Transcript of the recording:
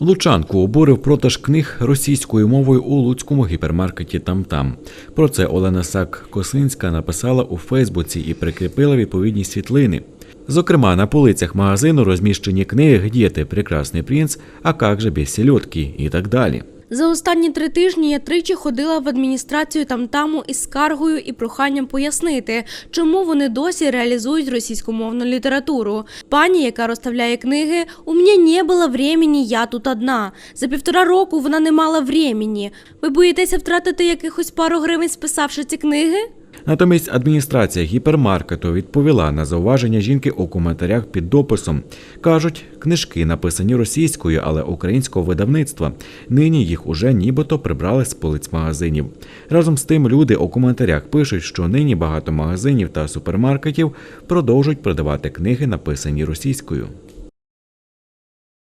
Лучанку обурив продаж книг російською мовою у луцькому гіпермаркеті Тамтам. Про це Олена Сак Косинська написала у Фейсбуці і прикріпила відповідні світлини. Зокрема, на полицях магазину розміщені книги «Діти. Прекрасний принц», «А как же без селедки» і так далі. За останні три тижні я тричі ходила в адміністрацію тамтаму із скаргою і проханням пояснити, чому вони досі реалізують російськомовну літературу. Пані, яка розставляє книги, у мене не було времени, я тут одна. За півтора року вона не мала времени. Ви боїтеся втратити якихось пару гривень, списавши ці книги? Натомість адміністрація гіпермаркету відповіла на зауваження жінки у коментарях під дописом. Кажуть, книжки написані російською, але українського видавництва. Нині їх уже нібито прибрали з полиць магазинів. Разом з тим, люди у коментарях пишуть, що нині багато магазинів та супермаркетів продовжують продавати книги, написані російською.